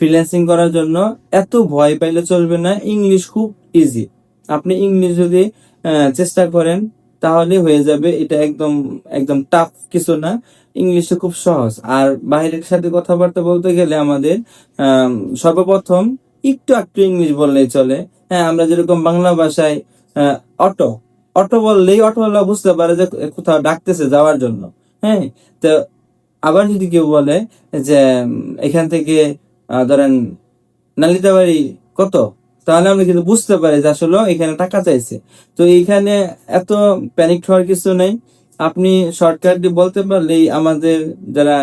Freelancing করার জন্য এত ভয় পাইলে চলবে না। ইংলিশ খুব ইজি আপনি ইংলিশ যদি চেষ্টা করেন তাহলে হয়ে যাবে। এটা একদম একদম টাফ কিছু না। ইংলিশে খুব সহজ। আর বাইরের সাথে কথাবার্তা বলতে গেলে আমাদের আম, সর্বপ্রথম একটু একটু ইংলিশ বললেই চলে। হ্যাঁ আমরা যেরকম বাংলা ভাষায় অটো। অটো বললেই অটোওয়ালা বুঝতে পারে যে কোথাও ডাকতেছে যাওয়ার জন্য। হ্যাঁ তো আবার যদি কেউ বলে যে এখান থেকে ধরেন নালিতাবাড়ি কত? তাহলে আমরা কিন্তু বুঝতে পারি যে আসলে এখানে টাকা চাইছে। তো এইখানে এত প্যানিক হওয়ার কিছু নেই। আপনি শর্টকাটলি বলতে পারলেই আমাদের যারা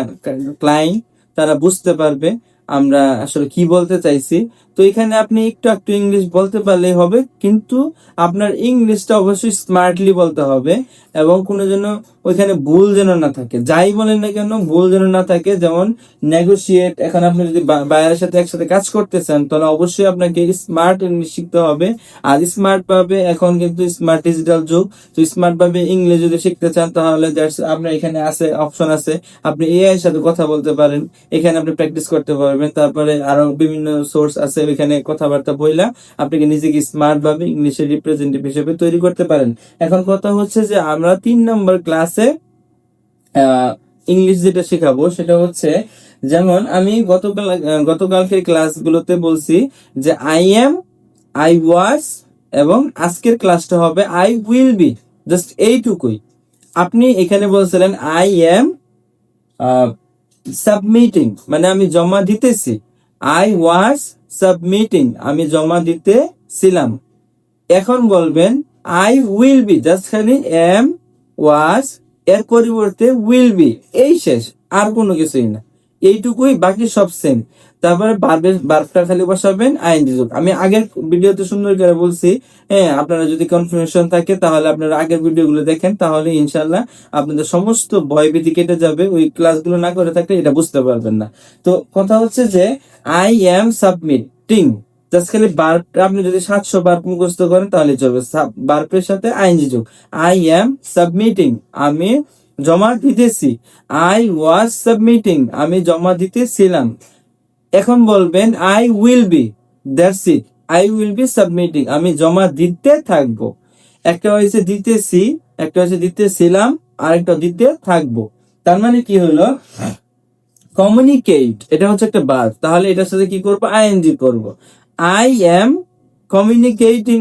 ক্লায়েন্ট তারা বুঝতে পারবে আমরা আসলে কি বলতে চাইছি। তো এখানে আপনি একটু একটু ইংলিশ বলতে পারলেই হবে, কিন্তু আপনার ইংলিশটা অবশ্যই স্মার্টলি বলতে হবে এবং কোনো যেন ওইখানে ভুল যেন না থাকে। যাই বলেন না কেন, ভুল যেন না থাকে, যেমন নেগোশিয়েট এখন আপনি যদি বাইরের সাথে একসাথে কাজ করতে চান, তাহলে অবশ্যই আপনাকে স্মার্ট ইংলিশ শিখতে হবে। আর স্মার্ট ভাবে এখন কিন্তু স্মার্ট ডিজিটাল যুগ, তো স্মার্ট ভাবে ইংলিশ যদি শিখতে চান, তাহলে আপনার এখানে আছে অপশন আছে। আপনি এআই সাথে কথা বলতে পারেন, এখানে আপনি প্র্যাকটিস করতে পারবেন, তারপরে আরও বিভিন্ন সোর্স আছে। ওইখানে কথাবার্তা বইলা আপনাকে নিজেকে স্মার্ট ভাবে ইংলিশের রিপ্রেজেন্টেটিভ হিসেবে তৈরি করতে পারেন। এখন কথা হচ্ছে যে আমরা তিন নম্বর ক্লাসে ইংলিশ যেটা শেখাবো সেটা হচ্ছে যেমন আমি গতকাল গতকালকের ক্লাসগুলোতে বলছি যে আই এম আই ওয়াজ এবং আজকের ক্লাসটা হবে আই উইল বি জাস্ট এইটুকুই। আপনি এখানে বলছিলেন আই এম সাবমিটিং মানে আমি জমা দিতেছি। আই ওয়াজ সাবমিটিং, আমি জমা দিতে ছিলাম। এখন বলবেন আই উইল বি জাস্ট খালি এম ওয়াজ এর পরিবর্তে উইল বি এই শেষ, আর কোনো কিছুই না। এইটুকুই, বাকি সব সেম তারপরে বার্বের বার্বটা খালি বসাবেন আইএনজি যোগ আমি আগের ভিডিওতে সুন্দর করে বলছি হ্যাঁ আপনারা যদি কনফিউশন থাকে, তাহলে আপনারা আগের ভিডিওগুলো দেখেন, তাহলে ইনশাল্লাহ আপনাদের সমস্ত ভয় ভীতি কেটে যাবে। ওই ক্লাসগুলো না করে থাকলে এটা বুঝতে পারবেন না। তো কথা হচ্ছে যে আই এম সাবমিটিং জাস্ট খালি বার্বটা আপনি যদি সাতশো বার মুখস্থ করেন, তাহলে চলবে। বার্বের সাথে আইনজি যোগ আই এম সাবমিটিং আমি জমা দিতেছি। আই ওয়াজ সাবমিটিং আমি জমা দিতেছিলাম। এখন বলবেন I will be that's it I will be submitting আমি জমা দিতে থাকব। একটা হয়েছে দিতেছি, একটা হয়েছে দিতেছিলাম আর একটা দিতে থাকব। তার মানে কি হলো? কমিউনিকেট এটা হচ্ছে একটা বাদ তাহলে এটার সাথে কি করব? আইএনজি করব। আই এম কমিউনিকেটিং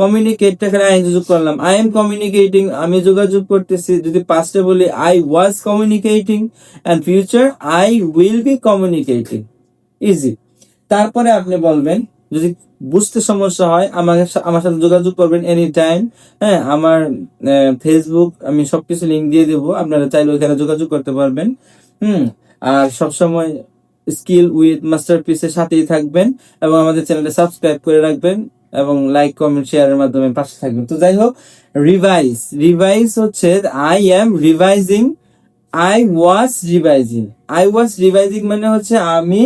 কমিউনিকেটটা এখানে আইএনজি যোগ করলাম। আই এম কমিউনিকেটিং আমি যোগাযোগ করতেছি, যদি পাস্টে বলি I was communicating and future I will be communicating easy তারপরে আপনি বলবেন, যদি বুঝতে সমস্যা হয়, আমাকে আমার সাথে যোগাযোগ করবেন এনি টাইম হ্যাঁ আমার ফেসবুক আমি সবকিছু লিংক দিয়ে দেবো, আপনারা চাইলে ওইখানে যোগাযোগ করতে পারবেন, হুম, আর সবসময় স্কিল উইথ মাস্টার পিসের সাথেই থাকবেন, এবং আমাদের চ্যানেলটা সাবস্ক্রাইব করে রাখবেন। এবং লাইক কমেন্ট শেয়ারের মাধ্যমে পাশে থাকবেন। তো যাই হোক রিভাইজ রিভাইজ হচ্ছে I am revising I was revising I was revising মানে হচ্ছে আমি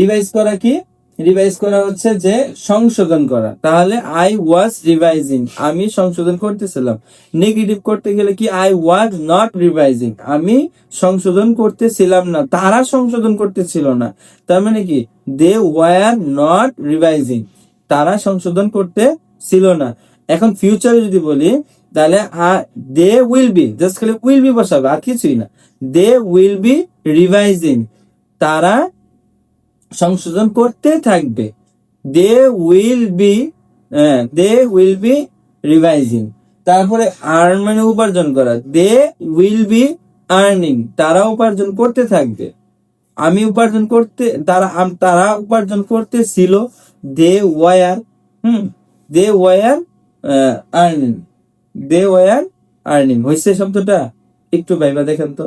রিভাইজ করা কি? রিভাইজ করা হচ্ছে যে সংশোধন করা। তাহলে আই ওয়াজ রিভাইজিং আমি সংশোধন করতেছিলাম। নেগেটিভ করতে গেলে কি? আই ওয়াজ নট রিভাইজিং আমি সংশোধন করতেছিলাম না। তারা সংশোধন করতেছিল না। তার মানে কি? দে ওয়ার নট রিভাইজিং তারা সংশোধন করতে ছিল না। এখন ফিউচারে যদি বলি, তাহলে দে উইল বি জাস্ট খালি উইল বি বসাবে, আর কিছুই না। দে উইল বি রিভাইজিং তারা সংশোধন করতে থাকবে। They will be they will be revising তারপরে আর্ন মানে উপার্জন করা। দে উইল বি আর্নিং তারা উপার্জন করতে থাকবে। আমি উপার্জন করতে, তারা তারা উপার্জন করতে ছিল। They were hmm they were earning they were earning হয়েছে শব্দটা? একটু ভাইবা দেখেন তো।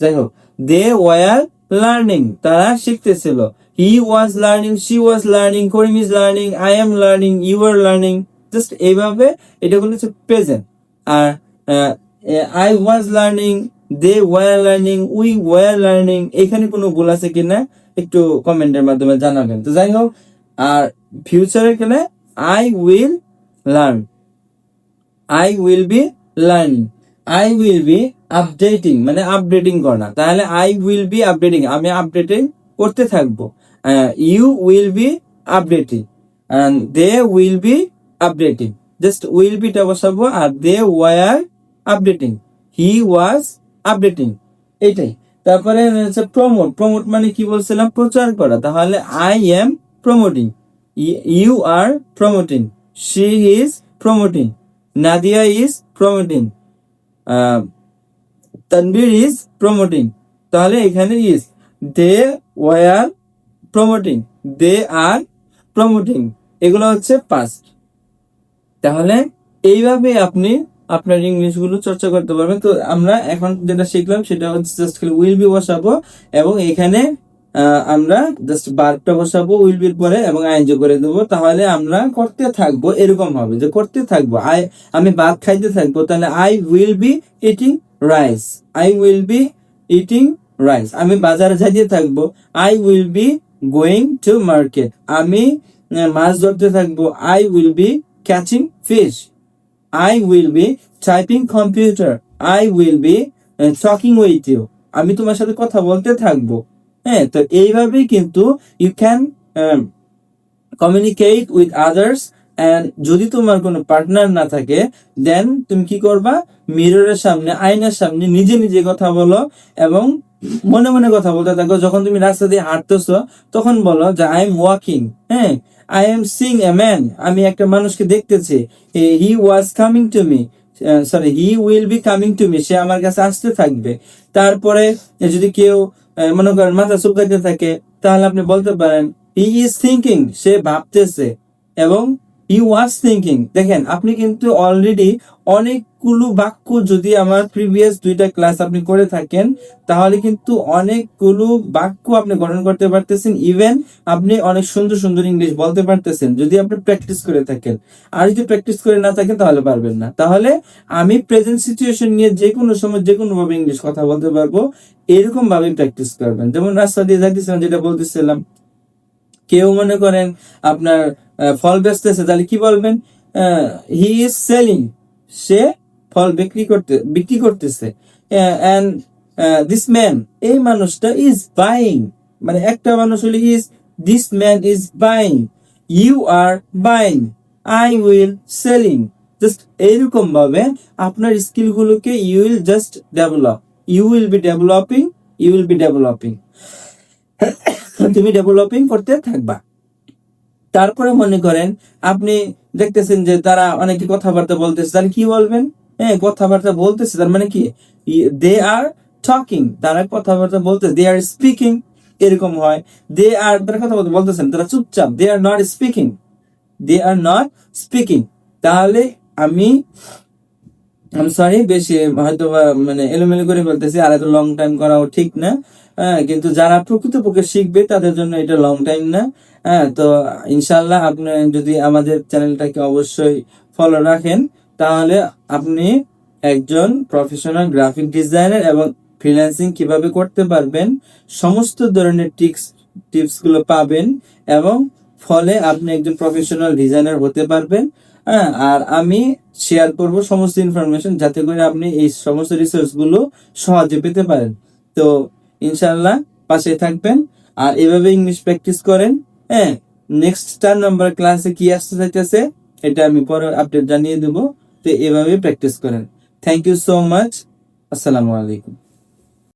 যাই হোক দে ওয়ার লার্নিং তারা শিখতেছিল। He was learning she was learning Karim is learning I am learning you are learning just এইভাবে, এটা গুলো হচ্ছে present R I was learning they were learning we were learning এখানে কোনো ভুল আছে কিনা? একটু কমেন্টের মাধ্যমে জানাবেন। তো যাই হোক আর ফিউচারে গেলে I will learn I will be learning I will be updating মানে আপডেটিং করা। তাহলে আই উইল বি আপডেটিং আমি আপডেটিং করতে থাকব। You will be updating and they will be updating just will be টা বসাবো, আর they were updating he was updating এইটাই। তারপরে হচ্ছে প্রমোট প্রমোট মানে কি বলছিলাম? প্রচার করা। তাহলে I am promoting you are promoting she is promoting Nadia is promoting Tanvir is promoting তাহলে এখানে is they were promoting they are promoting এগুলো হচ্ছে পাস্ট তাহলে এইভাবে আপনি আপনার ইংলিশগুলো চর্চা করতে পারবেন। তো আমরা এখন যেটা শিখলাম সেটা হচ্ছে জাস্ট উইল বি বসাবো এবং এখানে আমরা জাস্ট বারটা বসাবো উইল বির পরে এবং আইনজি করে দেবো। তাহলে আমরা করতে থাকব এরকম হবে যে করতে থাকব। আই আমি ভাত খাইতে থাকব, তাহলে I will be eating rice I will be eating rice আমি বাজারে যাইতে থাকব। I will be going to market আমি মাছ ধরতে থাকব। I will be catching fish I will be typing computer I will be talking with you আমি তোমার সাথে কথা বলতে থাকব। হ্যাঁ তো এইভাবেই কিন্তু you can communicate with others and যদি তোমার কোনো পার্টনার না থাকে দেন তুমি কি করবা? মিররের সামনে, আয়নার সামনে নিজে নিজে কথা বলো এবং মনে মনে কথা বলতে থাকো। যখন তুমি রাস্তা দিয়ে হাঁটতেছো, তখন বলো যে আই এম ওয়াকিং হ্যাঁ I am seeing a man আমি একটা মানুষকে দেখতেছি। He was coming to me sorry he will be coming to me সে আমার কাছে আসতে থাকবে। তারপরে যদি কেউ মনে করেন মাথা চুলকাইতে থাকে, তাহলে আপনি বলতে পারেন হি ইজ থিঙ্কিং সে ভাবতেছে এবং হি ওয়াজ থিঙ্কিং দেখেন, আপনি কিন্তু অলরেডি অনেকগুলো বাক্য যদি আমার প্রিভিয়াস দুইটা ক্লাস আপনি করে থাকেন, তাহলে কিন্তু অনেকগুলো বাক্য আপনি গঠন করতে পারতেছেন ইভেন আপনি অনেক সুন্দর সুন্দর ইংলিশ বলতে পারতেছেন, যদি আপনি প্র্যাকটিস করে থাকেন। আর যদি প্র্যাকটিস করে না থাকেন, তাহলে পারবেন না। তাহলে আমি প্রেজেন্ট সিচুয়েশন নিয়ে যে কোনো সময় যে কোনো ভাবে ইংলিশ কথা বলতে পারব এরকম ভাবে প্র্যাকটিস করবেন। যেমন রাস্তা দিয়ে যাইতেছিলাম, যেটা বলতেছিলাম কেউ মনে করেন আপনার ফল বেচতেছে, তাহলে কি বলবেন? হি ইজ সেলিং সে ফল বিক্রি করতে, বিক্রি করতেছে। এন্ড দিস ম্যান এই মানুষটা ইজ বাইং মানে একটা মানুষ হলে is this man is buying you are buying I will selling just এইরকম ভাবে আপনার স্কিল গুলোকে you will just develop you will be developing you will be developing তুমি ডেভেলপিং করতে থাকবা। তারপরে মনে করেন আপনি দেখতেছেন যে তারা অনেকে কথাবার্তা বলতেছে, তাহলে কি বলবেন? হ্যাঁ কথাবার্তা বলতেছে, তার মানে কি? দে আর টকিং তারা কথাবার্তা বলতে দে আর স্পিকিং এরকম হয়। দে আর তারা কথা বলতে বলতেছেন, তারা চুপচাপ they are not speaking they are not speaking তাহলে আমি আমি সরি বেশি হয়তো মানে এলোমেলো করে ফেলতেছি আর এত লং টাইম করাও ঠিক না। হ্যাঁ কিন্তু যারা প্রকৃতপক্ষে শিখবে, তাদের জন্য এটা লং টাইম না। হ্যাঁ তো ইনশাল্লাহ আপনি যদি আমাদের চ্যানেলটাকে অবশ্যই ফলো রাখেন, তাহলে আপনি একজন প্রফেশনাল গ্রাফিক ডিজাইনার এবং ফ্রিল্যান্সিং কীভাবে করতে পারবেন, সমস্ত ধরনের টিপস টিপসগুলো পাবেন এবং ফলে আপনি একজন প্রফেশনাল ডিজাইনার হতে পারবেন। হ্যাঁ আর আমি শেয়ার করব সমস্ত ইনফরমেশন যাতে করে আপনি এই সমস্ত রিসোর্সগুলো সহজে পেতে পারেন। তো ইনশাল্লাহ পাশে থাকবেন। আর এভাবে ইংলিশ প্র্যাকটিস করেন হ্যাঁ নেক্সট চার নম্বর ক্লাসে কি আসতে চাইতেছে, এটা আমি পরে আপডেট জানিয়ে দেবো। তো এভাবে প্র্যাকটিস করেন। থ্যাংক ইউ সো মাচ আসসালামু আলাইকুম।